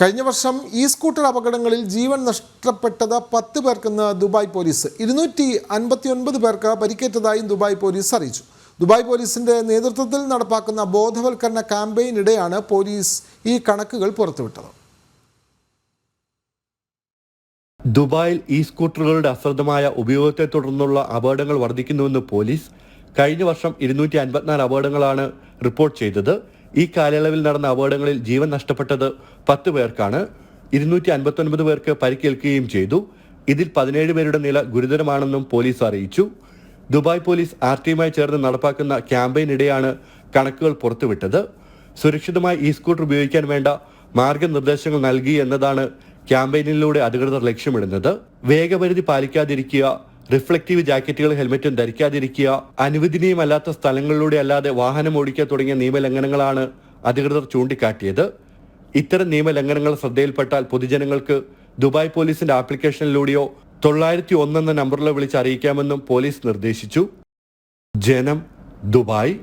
കഴിഞ്ഞ വർഷം ഈ സ്കൂട്ടർ അപകടങ്ങളിൽ ജീവൻ നഷ്ടപ്പെട്ടത് പത്ത് പേർക്കെന്ന് ദുബായ് പോലീസ്. ഇരുന്നൂറ്റി അൻപത്തി ഒൻപത് പേർക്ക് പരിക്കേറ്റതായും ദുബായ് പോലീസ് അറിയിച്ചു. ദുബായ് പോലീസിന്റെ നേതൃത്വത്തിൽ നടപ്പാക്കുന്ന ബോധവൽക്കരണ ക്യാമ്പയിനിടെയാണ് പോലീസ് ഈ കണക്കുകൾ പുറത്തുവിട്ടത്. ദുബായിൽ ഈ സ്കൂട്ടറുകളുടെ അശ്രദ്ധമായ ഉപയോഗത്തെ തുടർന്നുള്ള അപകടങ്ങൾ വർദ്ധിക്കുന്നുവെന്ന് പോലീസ് കഴിഞ്ഞ വർഷം ഇരുന്നൂറ്റി അൻപത്തിനാല് അപകടങ്ങളാണ് റിപ്പോർട്ട് ചെയ്തത്. ഈ കാലയളവിൽ നടന്ന അപകടങ്ങളിൽ ജീവൻ നഷ്ടപ്പെട്ടത് പത്ത് പേർക്കാണ്. ഇരുന്നൂറ്റി അൻപത്തൊൻപത് പേർക്ക് പരിക്കേൽക്കുകയും ചെയ്തു. ഇതിൽ പതിനേഴ് പേരുടെ നില ഗുരുതരമാണെന്നും പോലീസ് അറിയിച്ചു. ദുബായ് പോലീസ് ആർ ടിയുമായി ചേർന്ന് നടപ്പാക്കുന്ന ക്യാമ്പയിനിടെയാണ് കണക്കുകൾ പുറത്തുവിട്ടത്. സുരക്ഷിതമായി ഇ സ്കൂട്ടർ ഉപയോഗിക്കാൻ വേണ്ട മാർഗനിർദ്ദേശങ്ങൾ നൽകി എന്നതാണ് ക്യാമ്പയിനിലൂടെ അധികൃതർ ലക്ഷ്യമിടുന്നത്. വേഗപരിധി പാലിക്കാതിരിക്കുക റിഫ്ലക്റ്റീവ് ജാക്കറ്റുകൾ ഹെൽമെറ്റും ധരിക്കാതിരിക്കുക അനുവദനീയമല്ലാത്ത സ്ഥലങ്ങളിലൂടെ അല്ലാതെ വാഹനം ഓടിക്കുക തുടങ്ങിയ നിയമലംഘനങ്ങളാണ് അധികൃതർ ചൂണ്ടിക്കാട്ടിയത്. ഇത്തരം നിയമലംഘനങ്ങൾ ശ്രദ്ധയിൽപ്പെട്ടാൽ പൊതുജനങ്ങൾക്ക് ദുബായ് പോലീസിന്റെ ആപ്ലിക്കേഷനിലൂടെയോ തൊള്ളായിരത്തി ഒന്നെന്ന നമ്പറിലോ വിളിച്ച് അറിയിക്കാമെന്നും പോലീസ് നിർദ്ദേശിച്ചു. ജനം ദുബായ്.